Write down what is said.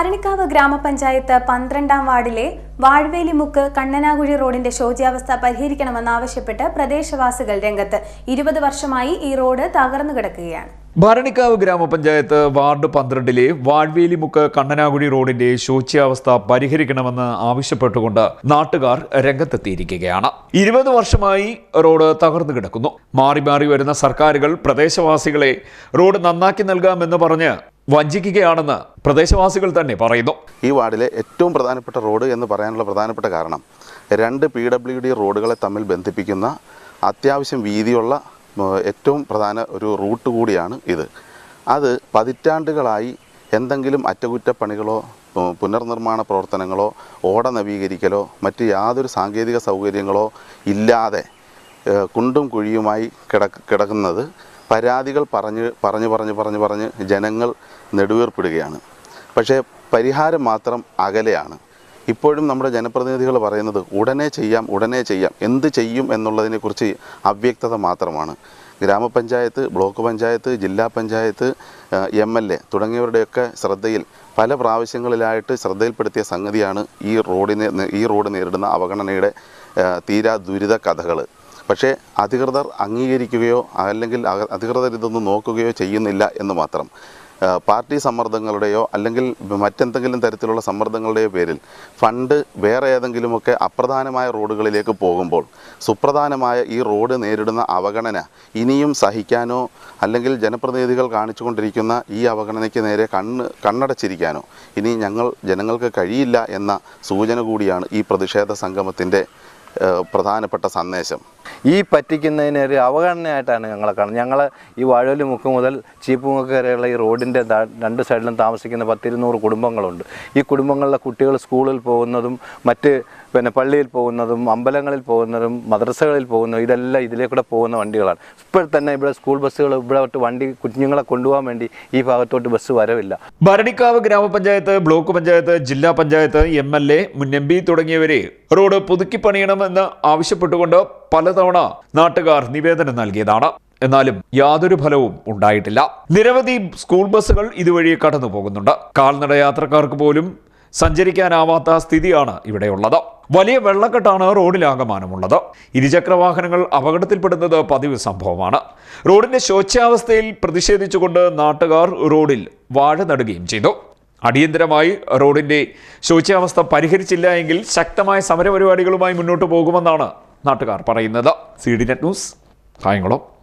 ഭരണിക്കാവ് ഗ്രാമപഞ്ചായത്ത് പന്ത്രണ്ടാം വാർഡിലെ വാഴ്വേലിമുക്ക് കണ്ണനാകുഴി റോഡിന്റെ ശോച്യാവസ്ഥ പരിഹരിക്കണമെന്നാവശ്യപ്പെട്ട് പ്രദേശവാസികൾ രംഗത്ത്. ഇരുപത് വർഷമായി ഈ റോഡ് തകർന്നു കിടക്കുകയാണ്. ഭരണിക്കാവ് ഗ്രാമപഞ്ചായത്ത് വാർഡ് പന്ത്രണ്ടിലെ വാഴ്വേലിമുക്ക് കണ്ണനാകുഴി റോഡിന്റെ ശോച്യാവസ്ഥ പരിഹരിക്കണമെന്ന് ആവശ്യപ്പെട്ടുകൊണ്ട് നാട്ടുകാർ രംഗത്തെത്തിയിരിക്കുകയാണ്. ഇരുപത് വർഷമായി റോഡ് തകർന്നു കിടക്കുന്നു. മാറി മാറി വരുന്ന സർക്കാരുകൾ പ്രദേശവാസികളെ റോഡ് നന്നാക്കി നൽകാമെന്ന് പറഞ്ഞ് വഞ്ചിക്കുകയാണെന്ന് പ്രദേശവാസികൾ തന്നെ പറയുന്നു. ഈ വാർഡിലെ ഏറ്റവും പ്രധാനപ്പെട്ട റോഡ് എന്ന് പറയാനുള്ള പ്രധാനപ്പെട്ട കാരണം രണ്ട് പി ഡബ്ല്യു ഡി റോഡുകളെ തമ്മിൽ ബന്ധിപ്പിക്കുന്ന അത്യാവശ്യം വീതിയുള്ള ഏറ്റവും പ്രധാന ഒരു റൂട്ട് കൂടിയാണ് ഇത്. അത് പതിറ്റാണ്ടുകളായി എന്തെങ്കിലും അറ്റകുറ്റപ്പണികളോ പുനർനിർമ്മാണ പ്രവർത്തനങ്ങളോ ഓട നവീകരിക്കലോ മറ്റ് യാതൊരു സാങ്കേതിക സൗകര്യങ്ങളോ ഇല്ലാതെ കുണ്ടും കുഴിയുമായി കിടക്ക് കിടക്കുന്നത് പരാതികൾ പറഞ്ഞ് പറഞ്ഞ് പറഞ്ഞ് പറഞ്ഞ് പറഞ്ഞ് ജനങ്ങൾ നെടുവീർപ്പിടുകയാണ്. പക്ഷേ പരിഹാരം മാത്രം അകലെയാണ്. ഇപ്പോഴും നമ്മുടെ ജനപ്രതിനിധികൾ പറയുന്നത് ഉടനെ ചെയ്യാം ഉടനെ ചെയ്യാം എന്ത് ചെയ്യും എന്നുള്ളതിനെക്കുറിച്ച് അവ്യക്തത മാത്രമാണ്. ഗ്രാമപഞ്ചായത്ത് ബ്ലോക്ക് പഞ്ചായത്ത് ജില്ലാ പഞ്ചായത്ത് എം എൽ എ തുടങ്ങിയവരുടെയൊക്കെ ശ്രദ്ധയിൽ പല പ്രാവശ്യങ്ങളിലായിട്ട് ശ്രദ്ധയിൽപ്പെടുത്തിയ സംഗതിയാണ് ഈ റോഡിനെ ഈ റോഡ് നേരിടുന്ന അവഗണനയുടെ തീരാ ദുരിത കഥകൾ പക്ഷേ അധികൃതർ അംഗീകരിക്കുകയോ അല്ലെങ്കിൽ അധികൃതർ ഇതൊന്നും നോക്കുകയോ ചെയ്യുന്നില്ല എന്ന് മാത്രം. പാർട്ടി സമ്മർദ്ദങ്ങളുടെയോ അല്ലെങ്കിൽ മറ്റെന്തെങ്കിലും തരത്തിലുള്ള സമ്മർദ്ദങ്ങളുടെയോ പേരിൽ ഫണ്ട് വേറെ ഏതെങ്കിലുമൊക്കെ അപ്രധാനമായ റോഡുകളിലേക്ക് പോകുമ്പോൾ സുപ്രധാനമായ ഈ റോഡ് നേരിടുന്ന അവഗണന ഇനിയും സഹിക്കാനോ അല്ലെങ്കിൽ ജനപ്രതിനിധികൾ കാണിച്ചുകൊണ്ടിരിക്കുന്ന ഈ അവഗണനയ്ക്ക് നേരെ കണ്ണ് കണ്ണടച്ചിരിക്കാനോ ഇനി ഞങ്ങൾ ജനങ്ങൾക്ക് കഴിയില്ല എന്ന സൂചന കൂടിയാണ് ഈ പ്രതിഷേധ സംഗമത്തിന്റെ പ്രധാനപ്പെട്ട സന്ദേശം. ഈ പറ്റിക്കുന്നതിന് ഒരു അവഗണനയായിട്ടാണ് ഞങ്ങളെ കാണുന്നത്. ഞങ്ങൾ ഈ വാഴവലി മുക്ക് മുതൽ ചീപ്പുമുക്ക് വരെയുള്ള ഈ റോഡിന്റെ രണ്ട് സൈഡിലും താമസിക്കുന്ന പത്തിരുന്നൂറ് കുടുംബങ്ങളുണ്ട്. ഈ കുടുംബങ്ങളിലെ കുട്ടികൾ സ്കൂളിൽ പോകുന്നതും മറ്റ് പിന്നെ പള്ളിയിൽ പോകുന്നതും അമ്പലങ്ങളിൽ പോകുന്നതും മദ്രസകളിൽ പോകുന്നതും ഇതെല്ലാം ഇതിലേ കൂടെ പോകുന്ന വണ്ടികളാണ്. ഇപ്പോൾ തന്നെ ഇവിടെ സ്കൂൾ ബസ്സുകൾ ഇവിടെ വണ്ടി കുഞ്ഞുങ്ങളെ കൊണ്ടുപോകാൻ വേണ്ടി ഈ ഭാഗത്തോട്ട് ബസ് വരവില്ല. ഭരണിക്കാവ് ഗ്രാമപഞ്ചായത്ത് ബ്ലോക്ക് പഞ്ചായത്ത് ജില്ലാ പഞ്ചായത്ത് എം എൽ എ മുൻ എം പി തുടങ്ങിയവരെ റോഡ് പുതുക്കി പണിയണമെന്ന് ആവശ്യപ്പെട്ടുകൊണ്ട് പലതവണ നാട്ടുകാർ നിവേദനം നൽകിയതാണ്. എന്നാലും യാതൊരു ഫലവും ഉണ്ടായിട്ടില്ല. നിരവധി സ്കൂൾ ബസ്സുകൾ ഇതുവഴി കടന്നു പോകുന്നുണ്ട് കാൽനട യാത്രക്കാർക്ക് പോലും സഞ്ചരിക്കാനാവാത്ത സ്ഥിതിയാണ് ഇവിടെയുള്ളത്. വലിയ വെള്ളക്കെട്ടാണ് റോഡിലാകമാനമുള്ളത്. ഇരുചക്ര വാഹനങ്ങൾ അപകടത്തിൽപ്പെടുന്നത് പതിവ് സംഭവമാണ്. റോഡിന്റെ ശോച്യാവസ്ഥയിൽ പ്രതിഷേധിച്ചുകൊണ്ട് നാട്ടുകാർ റോഡിൽ വാഴ നടുകയും ചെയ്തു. അടിയന്തരമായി റോഡിന്റെ ശോച്യാവസ്ഥ പരിഹരിച്ചില്ല എങ്കിൽ ശക്തമായ സമരപരിപാടികളുമായി മുന്നോട്ട് പോകുമെന്നാണ് നാട്ടുകാർ പറയുന്നത്. C D net news Kayamkulam.